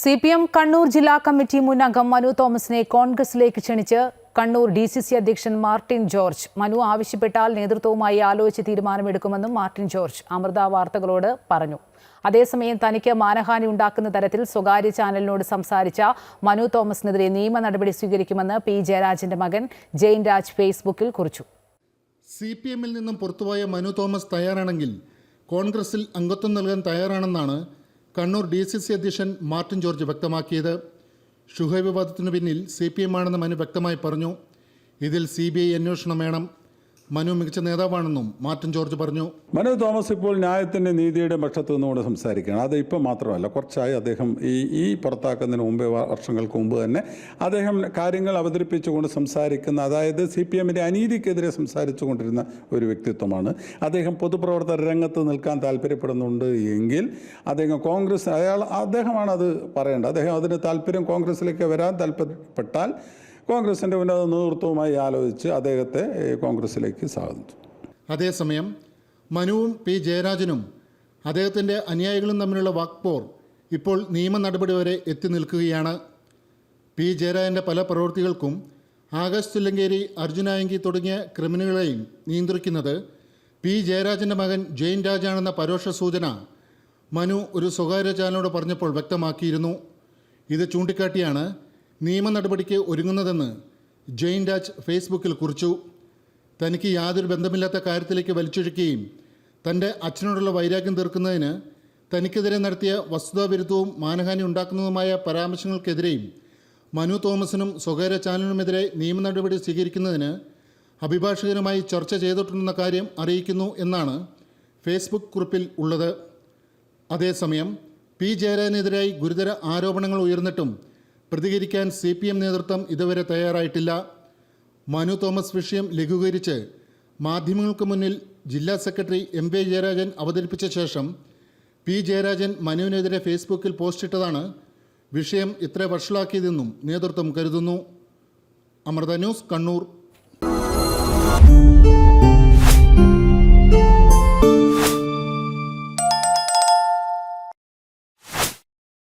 C P M Kannur ജില്ലാ committee മുൻ അംഗം മനു തോമസിനെ കോൺഗ്രസിലേക്ക് ക്ഷണിച്ച് കണ്ണൂർ ഡി സി സി അധ്യക്ഷൻ മാർട്ടിൻ ജോർജ്. മനു ആവശ്യപ്പെട്ടാൽ നേതൃത്വവുമായി ആലോചിച്ച് തീരുമാനമെടുക്കുമെന്നും മാർട്ടിൻ ജോർജ് അമൃത വാർത്തകളോട് പറഞ്ഞു. അതേസമയം തനിക്ക് മാനഹാനി ഉണ്ടാക്കുന്ന തരത്തിൽ സ്വകാര്യ ചാനലിനോട് സംസാരിച്ച മനു തോമസിനെതിരെ നിയമ നടപടി സ്വീകരിക്കുമെന്ന് പി ജയരാജന്റെ മകൻ ജെയിൻ രാജ് ഫേസ്ബുക്കിൽ കുറിച്ചു. സി പി എമ്മിൽ നിന്നും പുറത്തുപോയ മനു തോമസ് തയ്യാറാണെങ്കിൽ കോൺഗ്രസിൽ അംഗത്വം നൽകാൻ തയ്യാറാണെന്നാണ് കണ്ണൂർ ഡി സി സി അധ്യക്ഷൻ മാർട്ടിൻ ജോർജ് വ്യക്തമാക്കിയത്. ഷുഹൈബ് വിവാദത്തിനു പിന്നിൽ സി പി എം ആണെന്ന് മനു വ്യക്തമായി പറഞ്ഞു. ഇതിൽ സി ബി ഐ അന്വേഷണം വേണം. മനു മികച്ച നേതാവാണെന്നും മാർട്ടിൻ ജോർജ് പറഞ്ഞു. മനു തോമസ് ഇപ്പോൾ ന്യായത്തിന്റെ നീതിയുടെ പക്ഷത്ത് നിന്നുകൊണ്ട് സംസാരിക്കുകയാണ്. അത് ഇപ്പം മാത്രമല്ല കുറച്ചായി അദ്ദേഹം ഈ ഈ പുറത്താക്കുന്നതിന് മുമ്പേ വർഷങ്ങൾക്ക് മുമ്പ് തന്നെ അദ്ദേഹം കാര്യങ്ങൾ അവതരിപ്പിച്ചുകൊണ്ട് സംസാരിക്കുന്ന അതായത് സി പി എമ്മിന്റെ അനീതിക്കെതിരെ സംസാരിച്ചു കൊണ്ടിരുന്ന ഒരു വ്യക്തിത്വമാണ്. അദ്ദേഹം പൊതുപ്രവർത്തന രംഗത്ത് നിൽക്കാൻ താല്പര്യപ്പെടുന്നുണ്ട് എങ്കിൽ അദ്ദേഹം കോൺഗ്രസ് അയാൾ അദ്ദേഹമാണ് അത് പറയേണ്ടത്. അദ്ദേഹം അതിന് താല്പര്യം കോൺഗ്രസിലേക്ക് വരാൻ താല്പര്യപ്പെട്ടാൽ കോൺഗ്രസിന്റെ ഉന്നത നേതൃത്വവുമായി ആലോചിച്ച് അദ്ദേഹത്തെ കോൺഗ്രസിലേക്ക് സ്വാഗതിച്ചു അതേസമയം മനുവും പി ജയരാജനും അദ്ദേഹത്തിന്റെ അനുയായികളും തമ്മിലുള്ള വാക്പോർ ഇപ്പോൾ നിയമ നടപടി വരെ എത്തി നിൽക്കുകയാണ്. പി ജയരാജന്റെ പല പ്രവൃത്തികൾക്കും ആകാശ് തുല്ലങ്കേരി അർജുനായങ്കി തുടങ്ങിയ ക്രിമിനലുകളെയും നിയന്ത്രിക്കുന്നത് പി ജയരാജന്റെ മകൻ ജെയിൻ രാജാണെന്ന പരോക്ഷ സൂചന മനു ഒരു സ്വകാര്യ ചാനലോട് പറഞ്ഞപ്പോൾ വ്യക്തമാക്കിയിരുന്നു. ഇത് ചൂണ്ടിക്കാട്ടിയാണ് നിയമ നടപടിക്ക് ഒരുങ്ങുന്നതെന്ന് ജെയിൻ രാജ് ഫേസ്ബുക്കിൽ കുറിച്ചു. തനിക്ക് യാതൊരു ബന്ധമില്ലാത്ത കാര്യത്തിലേക്ക് വലിച്ചൊഴുക്കുകയും തന്റെ അച്ഛനോടുള്ള വൈരാഗ്യം തീർക്കുന്നതിന് തനിക്കെതിരെ നടത്തിയ വസ്തുതാവിരുദ്ധവും മാനഹാനി ഉണ്ടാക്കുന്നതുമായ പരാമർശങ്ങൾക്കെതിരെയും മനു തോമസിനും സ്വകാര്യ ചാനലിനുമെതിരെ നിയമ നടപടി സ്വീകരിക്കുന്നതിന് അഭിഭാഷകരുമായി ചർച്ച ചെയ്തിട്ടുണ്ടെന്ന കാര്യം അറിയിക്കുന്നു എന്നാണ് ഫേസ്ബുക്ക് കുറിപ്പിൽ ഉള്ളത്. അതേസമയം പി ജയരാജനെതിരായി ഗുരുതര ആരോപണങ്ങൾ ഉയർന്നിട്ടും പ്രതികരിക്കാൻ സി പി എം നേതൃത്വം ഇതുവരെ തയ്യാറായിട്ടില്ല. മനു തോമസ് വിഷയം ലഘൂകരിച്ച് മാധ്യമങ്ങൾക്ക് മുന്നിൽ ജില്ലാ സെക്രട്ടറി എം വി ജയരാജൻ അവതരിപ്പിച്ച ശേഷം പി ജയരാജൻ മനുവിനെതിരെ ഫേസ്ബുക്കിൽ പോസ്റ്റിട്ടതാണ് വിഷയം ഇത്ര വഷളാക്കിയതെന്നും നേതൃത്വം കരുതുന്നു. അമൃത ന്യൂസ് കണ്ണൂർ.